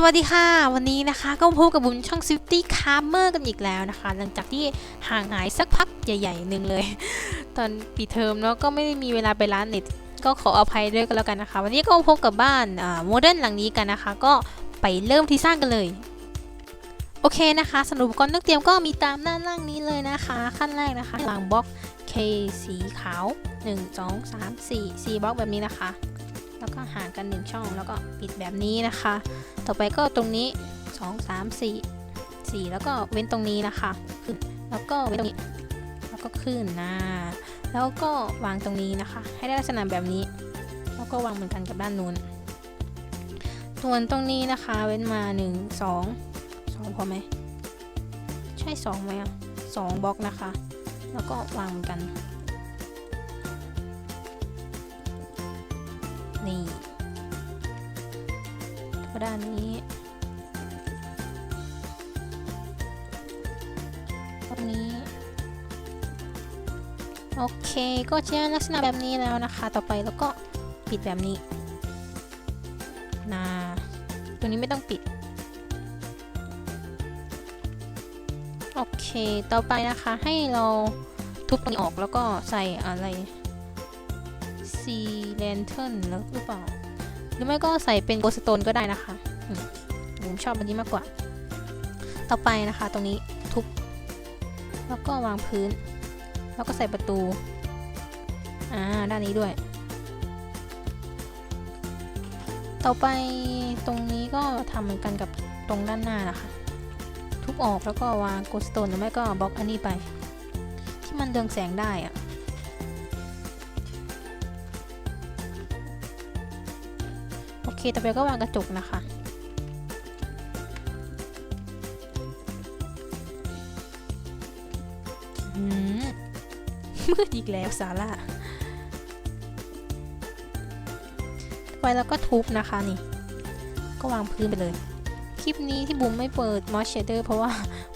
สวัสดีค่ะ วันนี้นะคะก็พบกับบุญช่อง Swifty c a r m e r กันอีกแล้วนะคะ หลังจากที่ห่างหายสักพักใหญ่ๆหนึ่งเลย ตอนปีเทอมเนาะก็ไม่ได้มีเวลาไปร้านเน็ต ก็ขออภัยด้วยกันแล้วกันนะคะ วันนี้ก็พบกับบ้านโมเดิร์นหลังนี้กันนะคะ ก็ไปเริ่มที่สร้างกันเลย โอเคนะคะสำหรับอุปกรณ์ต้องเตรียมก็มีตามด้านล่างนี้เลยนะคะ ขั้นแรกนะคะวางบล็อก K สีขาว 1 2 3 4 4บล็อกแบบนี้นะคะ แล้วก็ห่างกัน 1 ช่องแล้วก็ปิดแบบนี้นะคะ ต่อไปก็ตรงนี้ 2 3 4 4 แล้วก็เว้นตรงนี้นะคะขึ้นแล้วก็เว้นตรงนี้ แล้วก็ขึ้นนะแล้วก็วางตรงนี้นะคะ ให้ได้ลักษณะแบบนี้ แล้วก็วางเหมือนกันกับด้านนู้นส่วนตรงนี้นะคะเว้นมา 1 2 2พอไหมใช่2ไหมอะ2บล็อกนะคะ แล้วก็วางเหมือนกัน นี่ก็ด้านนี้ตรงนี้ โอเค ก็จะได้ลักษณะแบบนี้แล้วนะคะ ต่อไปแล้วก็ปิดแบบนี้นะตัวนี้ไม่ต้องปิด โอเค ต่อไปนะคะ ให้เราทุบตรงนี้ออกแล้วก็ใส่อะไร ซีแลนเทิร์นแล้วหรือเปล่า หรือไม่ก็ใส่เป็นโกสโตนก็ได้นะคะ ผมชอบอันนี้มากกว่า ต่อไปนะคะ ตรงนี้ทุบ แล้วก็วางพื้น แล้วก็ใส่ประตู อ่า ด้านนี้ด้วย ต่อไปตรงนี้ก็ทำเหมือนกันกับตรงด้านหน้านะคะ ทุบออกแล้วก็วางโกสโตนหรือไม่ก็บล็อกอันนี้ไป ที่มันเรืองแสงได้อะ เคต่อไปก็วางกระจกนะคะ อืมมืดอีกแล้วซาร่าต่อไปแล้วก็ทุบนะคะนี่ ก็วางพื้นไปเลย คลิปนี้ที่บุ๋มไม่เปิดมอสเชเดอร์เพราะว่า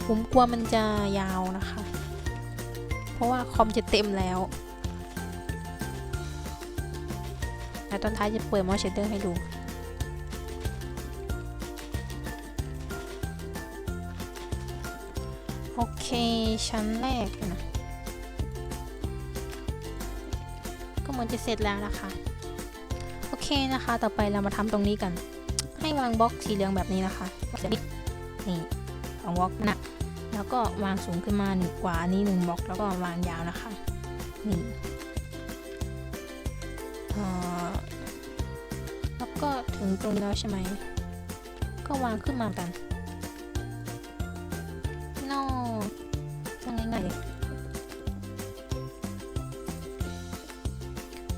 บุ๋มกลัวมันจะยาวนะคะ เพราะว่าคอมจะเต็มแล้วแล้วตอนท้ายจะเปิดมอสเชเดอร์ให้ดู โอเค ชั้นแรกนะ ก็เหมือนจะเสร็จแล้วนะคะ โอเคนะคะ ต่อไปเรามาทำตรงนี้กัน ให้วางบล็อกสีเหลืองแบบนี้นะคะนี่วางบล็อกนะแล้วก็วางสูงขึ้นมาหนึ่งกว่านี้หนึ่งบล็อกแล้วก็วางยาวนะคะนี่แล้วก็ถึงตรงแล้วใช่ไหมก็วางขึ้นมากัน นอกจะง่ายๆ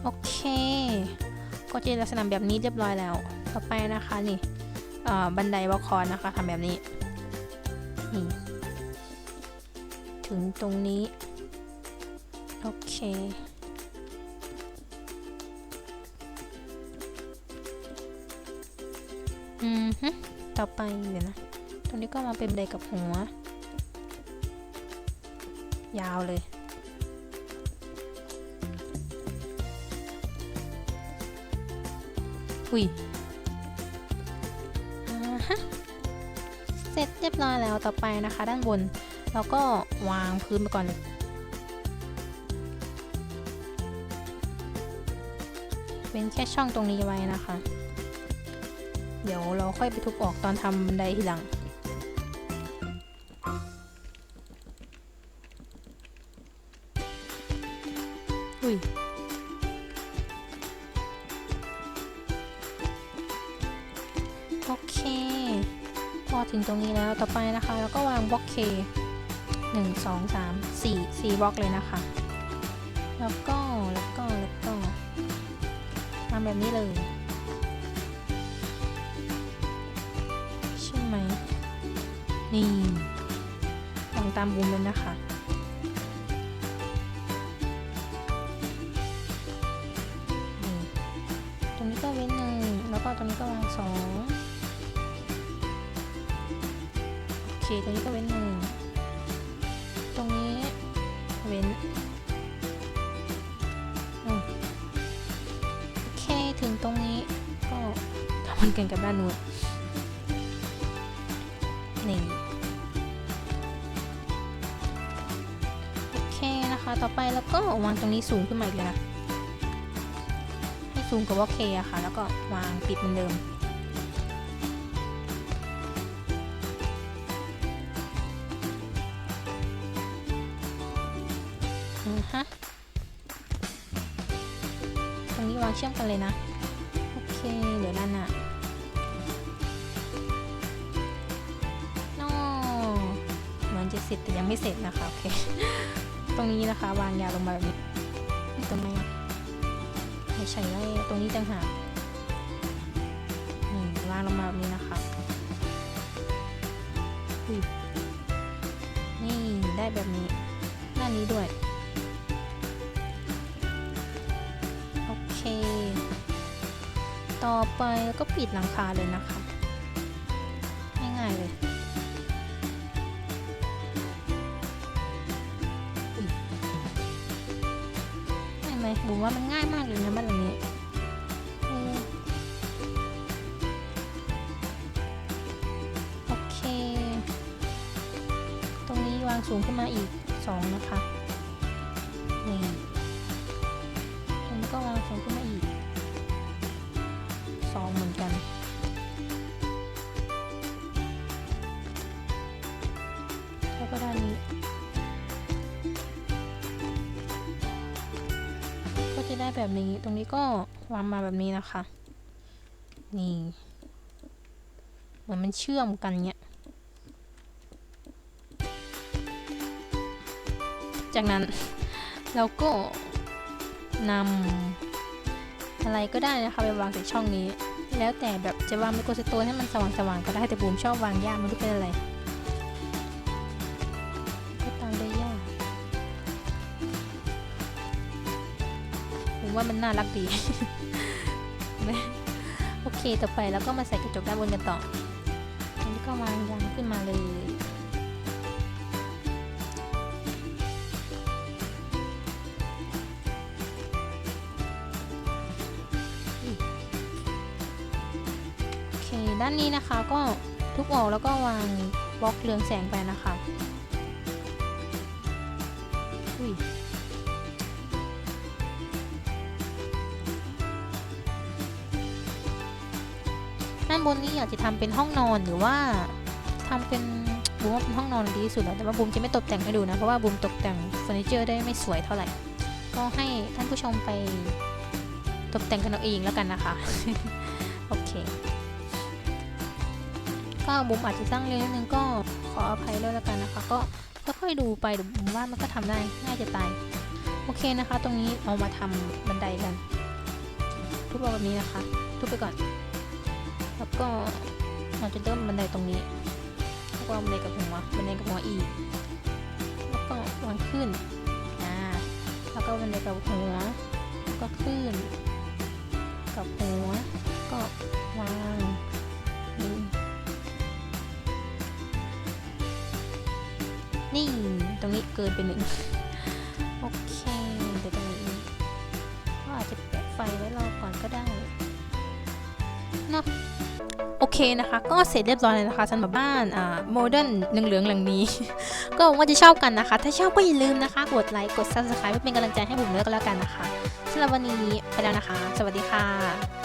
โอเค ก็จะลักษณะแบบนี้เรียบร้อยแล้ว ต่อไปนะคะนี่บันไดวอลคอนนะคะทำแบบนี้นี่ถึงตรงนี้ โอเคอืมฮึต่อไปเดี๋ยวนะ ตรงนี้ก็มาเป็นบันไดกับหัว ยาวเลย อุ้ยฮะเสร็จเรียบร้อยแล้วต่อไปนะคะ ด้านบนเราก็วางพื้นไปก่อนเลยเป็นแค่ช่องตรงนี้ไว้นะคะ เดี๋ยวเราค่อยไปทุบออกตอนทำบันไดทีหลัง โอเค พอถึงตรงนี้แล้วต่อไปนะคะ แล้วก็วางบล็อกเคหนึ่งสองสามสี่สี่บล็อกเลยนะคะ แล้วก็แล้วก็แล้วก็ทำแบบนี้เลย ใช่ไหมนี่วางตามบุมเลยนะคะตรงนี้ก็เว้นหนึ่งแล้วก็ตรงนี้ก็วางสอง เค ตรงนี้ก็เว้นหนึ่งตรงนี้เว้นโอเค ถึงตรงนี้ก็ทำมันกันกับบ้านนู้นหนึ่งโอเคนะคะ ต่อไปแล้วก็วางตรงนี้สูงขึ้นมาอีกแล้วให้สูงกว่าโอเคอะค่ะ แล้วก็วางปิดเหมือนเดิม ฮะ ตรงนี้วางเชื่อมกันเลยนะ โอเค เดี๋ยวนั่นอะนอเหมือนจะเสร็จแต่ยังไม่เสร็จนะคะ โอเค ตรงนี้นะคะวางยาวลงมาแบบนี้ตรงไหนอะไม่ใช่ไว้ตรงนี้ต่างหากนี่วางลงมาแบบนี้นะคะนี่ได้แบบนี้ด้านนี้ด้วย ต่อไปแล้วก็ปิดหลังคาเลยนะคะ ง่ายๆเลยง่ายไหมบุมว่ามันง่ายมากเลยนะบ้านหลังนี้เออโอเค ตรงนี้วางสูงขึ้นมาอีกสองนะคะ สองเหมือนกัน แล้วก็ด้านนี้ ก็จะได้แบบนี้ ตรงนี้ก็วางมาแบบนี้นะคะ นี่ เหมือนมันเชื่อมกันเนี้ยจากนั้นเราก็นำ อะไรก็ได้นะคะไปวางใส่ช่องนี้ แล้วแต่แบบจะวางไมโครสโตนให้มันสว่างๆก็ได้แต่บูมชอบวางยากไมันรู้เป็นอะไรก็ตามได้ยากผมว่ามันน่ารักดีโอเคต่อไปแล้วก็มาใส่กระจกด้านบนกันต่ออันนี้ก็วางยางขึ้นมาเลย ด้านนี้นะคะก็ทุบออกแล้วก็วางบล็อกเรืองแสงไปนะคะอุ้ยด้านบนนี้อยากจะทำเป็นห้องนอนหรือว่าทำเป็นบูมว่าเป็นห้องนอนดีที่สุดแล้วแต่ว่าบูมจะไม่ตกแต่งให้ดูนะเพราะว่าบูมตกแต่งเฟอร์นิเจอร์ได้ไม่สวยเท่าไหร่ ก็ให้ท่านผู้ชมไปตกแต่งกันเอาเองแล้วกันนะคะ ก็บุมอาจจะสร้างเร็วนิดนึงก็ขออภัยด้วยแล้วกันนะคะ ก็ค่อยๆดูไปเดี๋ยวบุมว่ามันก็ทำได้ง่ายจะตายโอเคนะคะ ตรงนี้เอามาทำบันไดกัน ทุบเอาแบบนี้นะคะ ทุบไปก่อน แล้วก็เราจะเริ่มบันไดตรงนี้แล้วก็บันไดกับหัวบันไดกับหัวอีกแล้วก็วางขึ้นอ่าแล้วก็บันไดกับหัวก็ขึ้น กับหัวก็ นี่ตรงนี้เกินไปหนึ่งโอเคเดี๋ยวตรงนี้ก็อาจจะแปะไฟไว้รอก่อนก็ได้เนาะโอเคนะคะ ก็เสร็จเรียบร้อยแล้วนะคะสำหรับบ้านอ่าโมเดิร์นเหลืองๆหลังนี้ ก็หวังว่าจะชอบกันนะคะ ถ้าชอบก็อย่าลืมนะคะ กดไลค์กด subscribe เพื่อเป็นกำลังใจให้ผมด้วยก็แล้วกันนะคะสำหรับวันนี้ไปแล้วนะคะ สวัสดีค่ะ